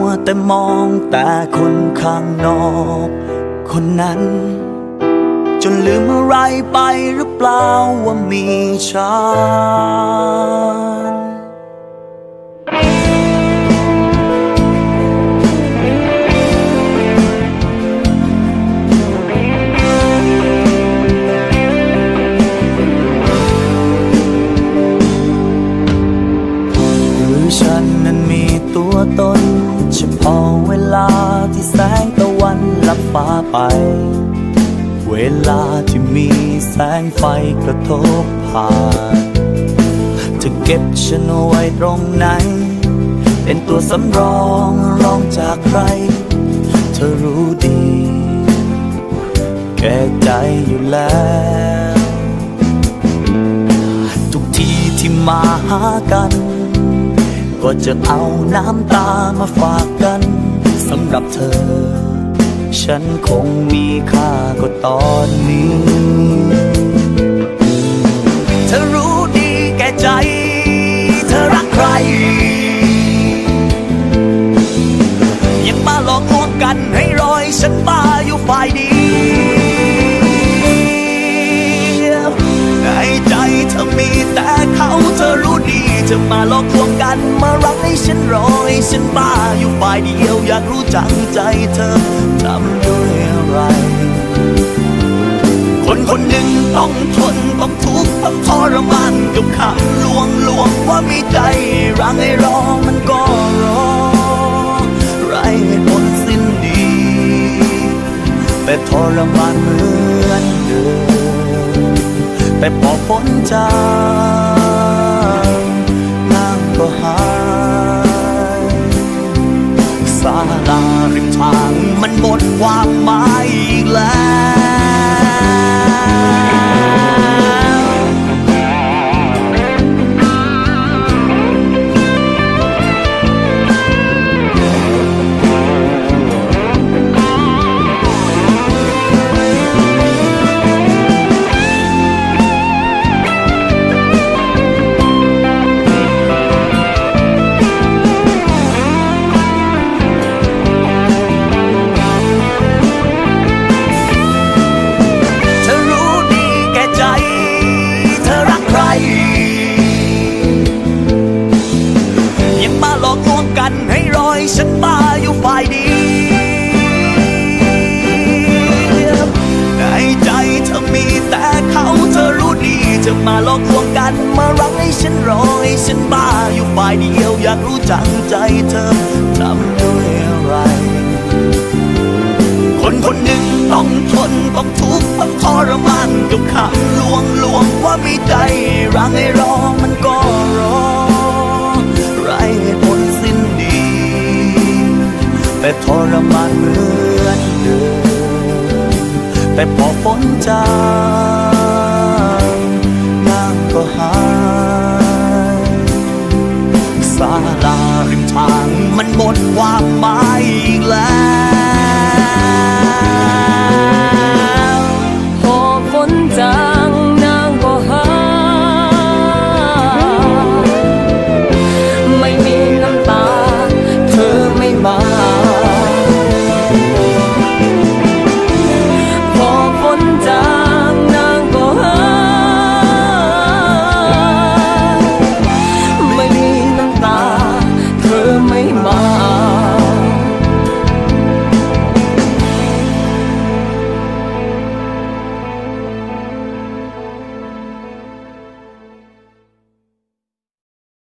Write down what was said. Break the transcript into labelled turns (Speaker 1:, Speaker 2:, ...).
Speaker 1: วแต่มองแต่คนข้างนอก คนนั้น จนลืมอะไรไปหรือเปล่าว่ามีฉันหรือฉันนั้นมีตัวตน เฉพาะเวลาที่แสงตะวันลับฟ้าไป เวลาที่มีแสงไฟกระทบผ่าน จะเก็บฉันไว้ตรงไหน เป็นตัวสำรองรองจากใคร เธอรู้ดี แก่ใจอยู่แล้วทุกทีที่มาหากัน ก็จะเอาน้ำตามาฝากกันสำหรับเธอ ฉันคงมีค่าก็ตอนนี้ เธอรู้ดีแก่ใจ เธอรักใคร ยังมาหลอกลวงกันให้รอยฉันบ้าอยู่ฝ่ายดีในใจเธอมีแต่เขาเธอรู้ดีจะมาหลอก ฉันรอยฉันบ้าอยู่ฝ่ายเดียวอยากรู้จังใจเธอทำด้วยอะไร คนคนหนึ่งต้องทนต้องทุกข์ต้องทรมานกับคำลวงลวงว่ามีใจรังให้รอมันก็รอไรเหตุผลสิ้นดี แต่ทรมานเหมือนเดิมแต่พอพ้นจากนางก็หา ศาลาริมทางมันหมดความหมายอีกแล้ว หลอกลวงกันมารักให้ฉันรอยฉันบ้าอยู่ฝ่ายเดียวอยากรู้จังใจเธอทำด้วยอะไร คนคนหนึ่งต้องทนต้องทุกข์ต้องทรมานกับคำลวงลวงว่ามีใจรังให้รอมันก็รอไรเหตุผลสิ้นดี แต่ทรมานเหมือนเดิมแต่พอพ้นจาก ความหมายอีกแล้ว